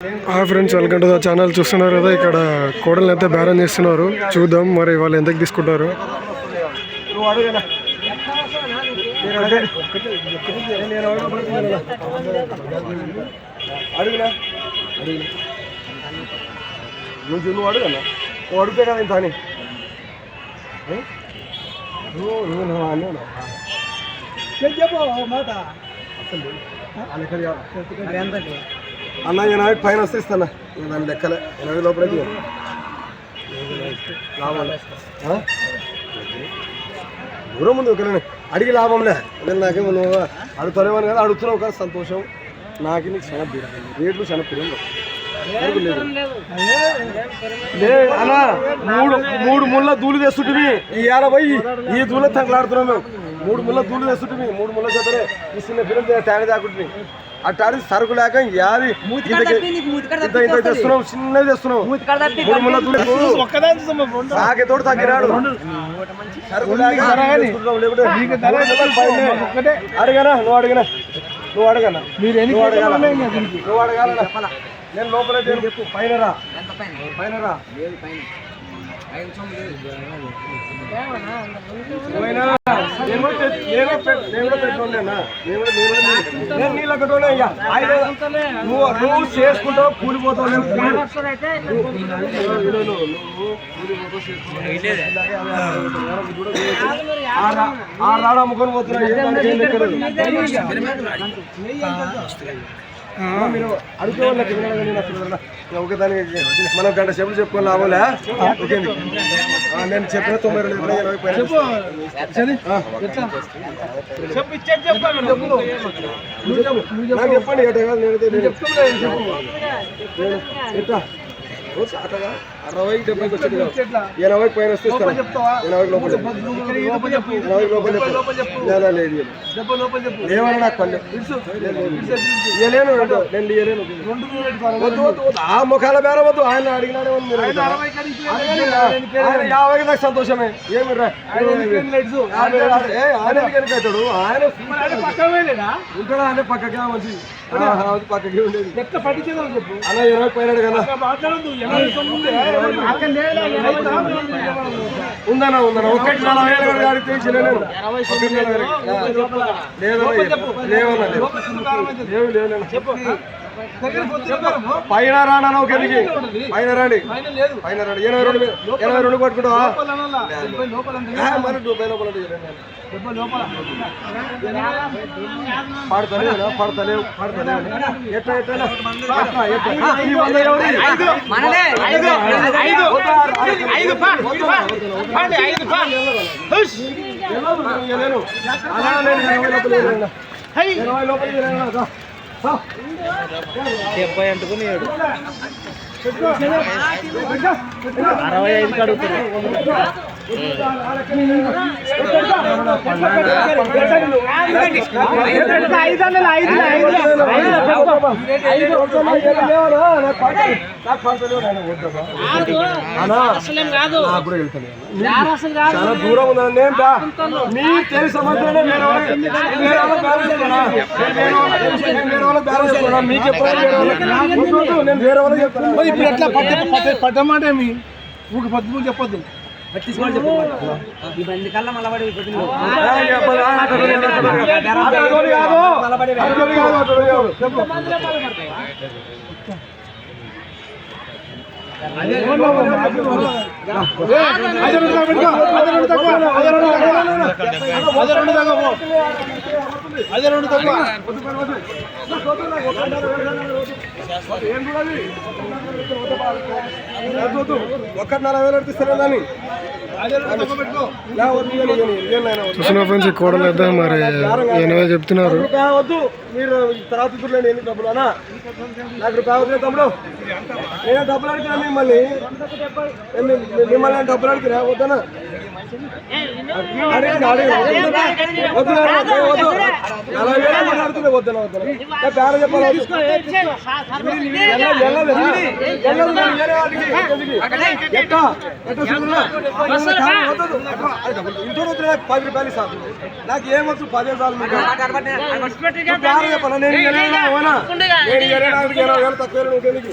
Hi friends welcome to the channel చూస్తున్నారు కదా ఇక్కడ కోడలు అయితే బేరం చేస్తున్నారు చూద్దాం మరి వాళ్ళు ఎంతకు తీసుకుంటారు అడుగునా నువ్వు నువ్వు అడుగన్నా నువ్వు అడిగితే కదా ఇంత అని ఏ? నువ్వు నువ్వు నువ్వు అన్నావు చెప్పు మాట అన్న ఎనభై పైన వస్తే ఇస్తాను? దాని లెక్కలే. ఎనభై లోపలే లాభం దూరం ఉంది ఒకరిని అడిగి లాభంలే నేను నాకేమో నువ్వు అడుగుతారేమని కదా అడుగుతున్నావు కదా సంతోషం. నాకు నీకు చాలా పీడ రేట్లు చాలా పీడ అన్నా మూడు మూడు ముళ్ళ దూలు తెస్తుంటివి ఈ ఏడవై ఈ దూల తగలాడుతున్నాం మేము మూడు ముళ్ళ దూలు తెస్తుంటివి మూడు ముళ్ళ చేతనే ఈ చిన్న పిల్లలు తేడా దాకుంటుంది అట్టాడి సరుకు లేక యాది తెస్తున్నావు చిన్నది తెస్తున్నావు మూడు ముళ్ళ దూలు సాగేతోడు తగ్గినాడు సరుకు లేక తెస్తున్నావు, లేకుంటే మూడు ముళ్ళ పైనే. అడగనా? నువ్వు అడగనా? నువ్వు అడగనా? మీరు నువ్వు అడగాల? నువ్వు అడగాల నేను లోపల చెప్పు. పైన రా. పైన? రా. నువ్వు నువ్వు చేసుకుంటావు కూలిపోతావు లేవు ఆ రాడు అమ్ముకొని పోతున్నా మీరు అడిగే వాళ్ళకి మనం గంట చెప్పులు చెప్పుకొని లాభంలే ఓకే నేను చెప్పిన తొంభై రెండు ఇరవై ఇరవై పైన. నాకు చెప్పండి కాదు నేను ఎట్లా? చాటగా అరవై కాదు. ఎనభై పైన వస్తే? ఎనభై లోపల ఎనభై లోపల. లేదా లేదు లేదు. చెప్పు లోపల చెప్పు లేవని నాకు పల్లె. ఇయ్యలేను రెండు. ఇయ్యలేను రెండు పెట్టుకోవాలి. వద్దు వద్దు. ఆ ముఖాల బేరం వద్దు. ఆయన అడిగినాడే ఉంది యాభైకి నాకు సంతోషమే. ఏమి ఆయన లైట్స్? ఆయన? ఉంటాడా? అంటే పక్కకే మంచి పక్కకే ఉండేది. ఎట్లా పట్టించేదో చెప్పు. అలా ఇరవై పోయినాడు కదా అక్కడ మాట్లాడొద్దు ఎనభై తొమ్మిది ఉంది. ఉందన్నా ఉందన్నా ఒకటి నలభై వేలు కూడా అడిగితే ఇచ్చలేను ఒకటి నలభై లేదన్నా లేవన్నా లేవు. లేవు పైన రానా ఎదిగి. పైన రాండి పైన లేదు. పైన రాండి ఎనభై రెండు ఎనభై రెండు పట్టుకుంటావా? మరి డెబ్బై లోపల పాడతలేవు పాడతలేవు పాడతలేవు. ఎట్లా ఎట్లా? ఈ వంద ఎవరి నేను ఇరవై లోపల డెబ్బై అంటుకుని ఏడు. అరవై ఐదు కడుగుతున్నాడు చాలా దూరం ఉందండి నేను మీ తెలిసి వేరే వాళ్ళకి వేరే వాళ్ళకి బ్యాలెన్స్ మీకు ఎప్పుడైనా నేను వేరే వాళ్ళకి చెప్తాను. ఇప్పుడు ఎట్లా పట్టమంటే మీ ఊక పద్దు చెప్పొద్దు. అక్కడ కాదు. చెప్పు. ఐదు రెండు తక్కువ ఐదు రెండు తక్కువ ఐదు రెండు తక్కువ ఐదు రెండు ఒక్కటిన్నర వేలు అడిపిస్తారా దాన్ని ఐదు రెండు తక్కువ. పెట్టుకో లే, వద్దు, ఇయ్యను, ఇయ్యను, ఇయ్యను నాయన, వద్దు. చూసిన ఫ్రెండ్స్ ఈ కోడలు అయితే మరి చెప్తున్నారు. రూపాయ వద్దు. మీరు తర్వాత ఇద్దరులేండి ఎన్ని డబ్బులు అన్నా? నాకు రూపాయ వద్దు తమ్ముడు. నేను డబ్బులు అడిగినా మిమ్మల్ని. మిమ్మల్ని డబ్బులు అడిగినా వద్దనా పది రూపాయలు సార్ నాకు ఏమొచ్చు పదే సార్లు చెప్పాలా? నేను ఎనభై వేలు తక్కువ ఏమంటే మీకు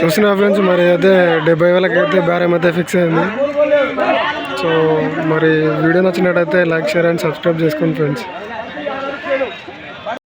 చూసిన ఫ్రెండ్స్ మరి అయితే డెబ్బై వేలకి అయితే బేరం అయితే ఫిక్స్ అయింది సో మరి వీడియో నచ్చినట్టయితే లైక్ షేర్ అండ్ సబ్స్క్రైబ్ చేసుకోండి ఫ్రెండ్స్